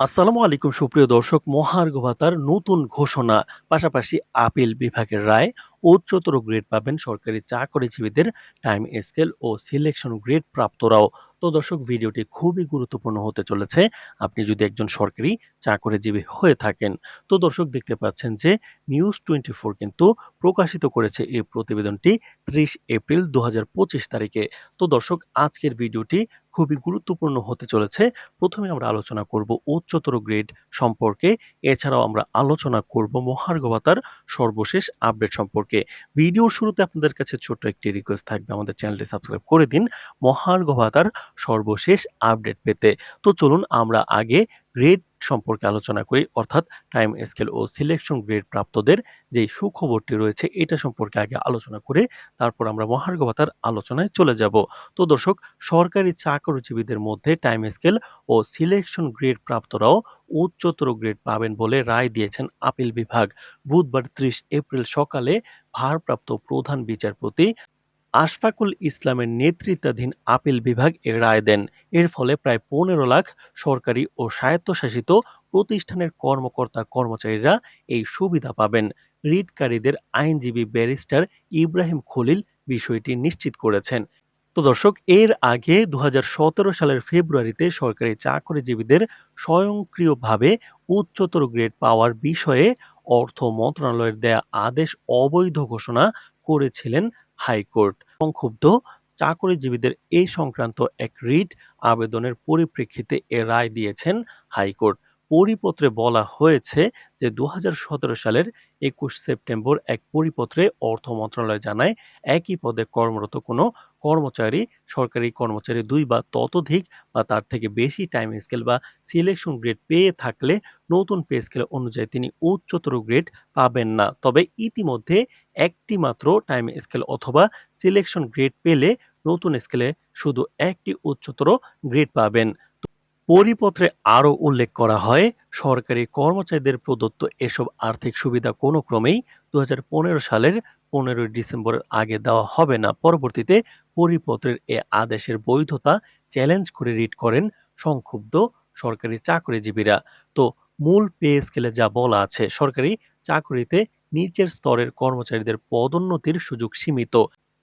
আসসালামু আলাইকুম, সুপ্রিয় দর্শক। মহার্ঘ ভাতার নতুন ঘোষণা। পাশাপাশি আপিল বিভাগের রায় উচ্চতর গ্রেড পাবেন সরকারি চাকরিজীবীদের টাইম স্কেল ও সিলেকশন গ্রেড প্রাপ্তরাও। তো দর্শক, ভিডিওটি খুবই গুরুত্বপূর্ণ হতে চলেছে। আপনি যদি একজন সরকারি চাকরিজীবী হয়ে থাকেন, তো দর্শক, দেখতে পাচ্ছেন যে নিউজ টোয়েন্টি ফোর কিন্তু প্রকাশিত করেছে এই প্রতিবেদনটি ত্রিশ এপ্রিল দু হাজার পঁচিশ তারিখে। তো দর্শক, আজকের ভিডিওটি খুবই গুরুত্বপূর্ণ হতে চলেছে। প্রথমে আমরা আলোচনা করব উচ্চতর গ্রেড সম্পর্কে। এছাড়াও আমরা আলোচনা করব মহার্ঘ ভাতার সর্বশেষ আপডেট সম্পর্কে। ভিডিওর শুরুতে আপনাদের কাছে ছোট্ট একটি রিকোয়েস্ট থাকবে, আমাদের চ্যানেলটি সাবস্ক্রাইব করে দিন মহার্ঘ ভাতার সর্বশেষ আপডেট পেতে। তো চলুন আমরা আগে গ্রেড সম্পর্কে আলোচনা করি। অর্থাৎ টাইম স্কেল ও সিলেকশন গ্রেড প্রাপ্তদের যে সুখবরটি রয়েছে, এটা সম্পর্কে আগে আলোচনা করে তারপর আমরা মহার্ঘ ভাতার আলোচনায় চলে যাব। তো দর্শক, সরকারি চাকরিজীবীদের মধ্যে টাইম স্কেল ও সিলেকশন গ্রেড প্রাপ্তরাও উচ্চতর গ্রেড পাবেন বলে রায় দিয়েছেন আপিল বিভাগ। বুধবার ত্রিশ এপ্রিল সকালে ভারপ্রাপ্ত প্রধান বিচারপতি আশফাকুল ইসলামের নেতৃত্বাধীন আপিল বিভাগ এ রায় দেন। এর ফলে প্রায় পনেরো লাখ সরকারি ও স্বায়ত্তশাসিত প্রতিষ্ঠানের কর্মকর্তা কর্মচারীরা এই সুবিধা পাবেন। রিটকারীদের আইনজীবী ব্যারিস্টার ইব্রাহিম খলিল বিষয়টি নিশ্চিত করেছেন। তো দর্শক, এর আগে দু হাজার সতেরো সালের ফেব্রুয়ারিতে সরকারি চাকরিজীবীদের স্বয়ংক্রিয়ভাবে উচ্চতর গ্রেড পাওয়ার বিষয়ে অর্থ মন্ত্রণালয়ের দেয়া আদেশ অবৈধ ঘোষণা করেছিলেন হাইকোর্ট। সংক্ষুব্ধ চাকরিজীবীদের এ সংক্রান্ত এক রিট আবেদনের পরিপ্রেক্ষিতে এ রায় দিয়েছেন হাইকোর্ট। পরিপত্রে বলা হয়েছে যে দু হাজার সতেরো সালের একুশ সেপ্টেম্বর এক পরিপত্রে অর্থ মন্ত্রণালয় জানায় একই পদে কর্মরত কোনো কর্মচারী, সরকারি কর্মচারী দুই বা ততোধিক বা তার থেকে বেশি টাইম স্কেল বা সিলেকশন গ্রেড পেয়ে থাকলে নতুন পে স্কেল অনুযায়ী তিনি উচ্চতর গ্রেড পাবেন না। তবে ইতিমধ্যে একটি মাত্র টাইম স্কেল অথবা সিলেকশন গ্রেড পেলে নতুন স্কেলে শুধু একটি উচ্চতর গ্রেড পাবেন। পরিপত্রে আরও উল্লেখ করা হয়, সরকারি কর্মচারীদের প্রদত্ত এসব আর্থিক সুবিধা কোনো ক্রমেই দুই হাজার পনেরো সালের পনেরোই ডিসেম্বরের আগে দেওয়া হবে না। পরবর্তীতে পরিপত্রের এ আদেশের বৈধতা চ্যালেঞ্জ করে রিট করেন সংক্ষুব্ধ সরকারি চাকরিজীবীরা। তো মূল পে স্কেলে যা বলা আছে, সরকারি চাকরিতে নিচের স্তরের কর্মচারীদের পদোন্নতির সুযোগ সীমিত।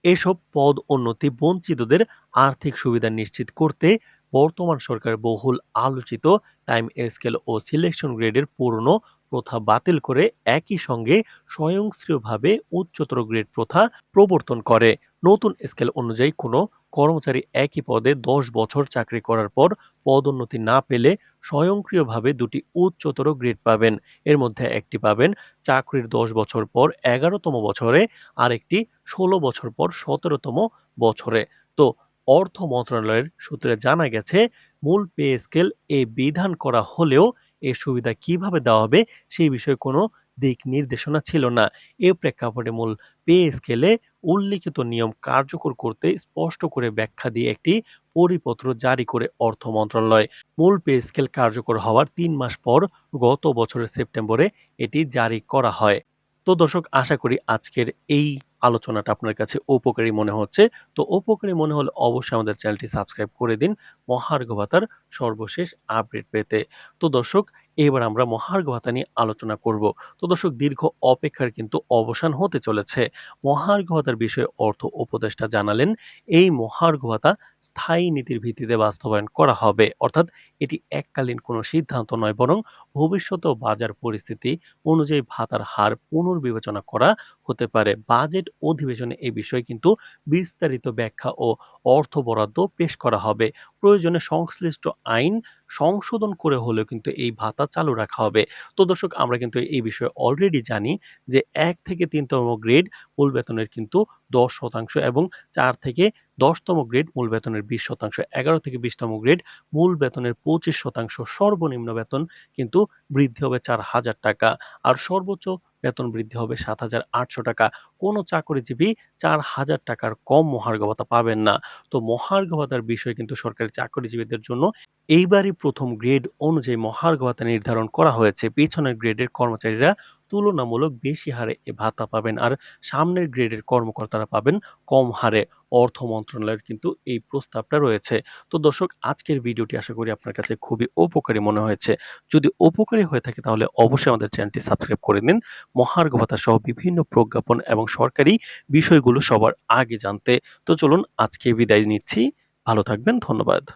এসব পদ উন্নতি বঞ্চিতদের আর্থিক সুবিধা নিশ্চিত করতে বর্তমান সরকার বহুল আলোচিত টাইম স্কেল ও সিলেকশন গ্রেডের পুরনো প্রথা বাতিল করে একই সঙ্গে স্বয়ংক্রিয়ভাবে উচ্চতর গ্রেড প্রথা প্রবর্তন করে। নতুন স্কেল অনুযায়ী কোনো কর্মচারী একই পদে দশ বছর চাকরি করার পর পদোন্নতি না পেলে স্বয়ংক্রিয়ভাবে দুটি উচ্চতর গ্রেড পাবেন। এর মধ্যে একটি পাবেন চাকরির দশ বছর পর এগারোতম বছরে, আরেকটি ষোলো বছর পর সতেরোতম বছরে। তো অর্থ মন্ত্রণালয়ের সূত্রে জানা গেছে, মূল পে স্কেল এ বিধান করা হলেও এ সুবিধা কীভাবে দেওয়া হবে সেই বিষয়ে কোনো দিক নির্দেশনা ছিল না। এ প্রেক্ষাপটে মূল পে স্কেলে উল্লিখিত নিয়ম কার্যকর করতে স্পষ্ট করে ব্যাখ্যা দিয়ে একটি পরিপত্র জারি করে অর্থ মন্ত্রণালয়। মূল পে স্কেল কার্যকর হওয়ার তিন মাস পর গত বছরের সেপ্টেম্বরে এটি জারি করা হয়। তো দর্শক, আশা করি আজকের এই আলোচনাটা আপনার কাছে উপকারী মনে হচ্ছে। তো উপকারী মনে হলে অবশ্যই আমাদের চ্যানেলটি সাবস্ক্রাইব করে দিন। মহার্ঘ ভাতার সর্বশেষ আপডেট পেতে। তো দর্শক, এবার আমরা মহার্ঘ ভাতা নিয়ে আলোচনা করব। তো দর্শক, দীর্ঘ অপেক্ষার কিন্তু অবসান হতে চলেছে। মহার্ঘ ভাতার বিষয়ে অর্থ উপদেষ্টা জানালেন, এই মহার্ঘ ভাতা স্থায়ী নীতির ভিত্তিতে বাস্তবায়ন করা হবে। অর্থাৎ এটি এককালীন কোনো সিদ্ধান্ত নয়, বরং ভবিষ্যত বাজার পরিস্থিতি অনুযায়ী ভাতার হার পুনর্বিবেচনা করা হতে পারে। বাজেট অধিবেশনে এই বিষয়ে কিন্তু বিস্তারিত ব্যাখ্যা ও অর্থ বরাদ্দ পেশ করা হবে। প্রয়োজনে সংশ্লিষ্ট আইন সংশোধন করে হলেও কিন্তু এই ভাতা চালু রাখা হবে। তো দর্শক, আমরা কিন্তু এই বিষয়ে অলরেডি জানি যে এক থেকে তিনতম গ্রেড মূল বেতনের কিন্তু দশ শতাংশ এবং চার থেকে দশতম গ্রেড মূল বেতনের বিশ শতাংশ। এগারো থেকে বিশতম গ্রেড মূল বেতনের পঁচিশ শতাংশ। সর্বনিম্ন বেতন কিন্তু বৃদ্ধি হবে চার হাজার টাকা। আর সর্বোচ্চ বেতন বৃদ্ধি হবে সাত হাজার আটশো টাকা। কোনো চাকরিজীবী চার হাজার টাকার কম মহার্ঘ ভাতা পাবেন না। তো মহার্ঘ ভাতার বিষয় কিন্তু সরকারি চাকরিজীবীদের জন্য এইবারই প্রথম গ্রেড অনুযায়ী মহার্ঘ ভাতা নির্ধারণ করা হয়েছে। পিছনের গ্রেডের কর্মচারীরা তুলনামূলক বেশি হারে এ ভাতা পাবেন আর সামনের গ্রেডের কর্মকর্তারা পাবেন কম হারে অর্থ মন্ত্রণালয়ের কিন্তু এই প্রস্তাবটা রয়েছে। তো দর্শক, আজকের ভিডিওটি আশা করি আপনার কাছে খুবই উপকারী মনে হয়েছে। যদি উপকারী হয়ে থাকে তাহলে অবশ্যই আমাদের চ্যানেলটি সাবস্ক্রাইব করে নিন। মহার্ঘ ভাতা সহ বিভিন্ন প্রজ্ঞাপন এবং সরকারি বিষয়গুলো সবার আগে জানতে। তো চলুন আজকে বিদায় নিচ্ছি। ভালো থাকবেন, ধন্যবাদ।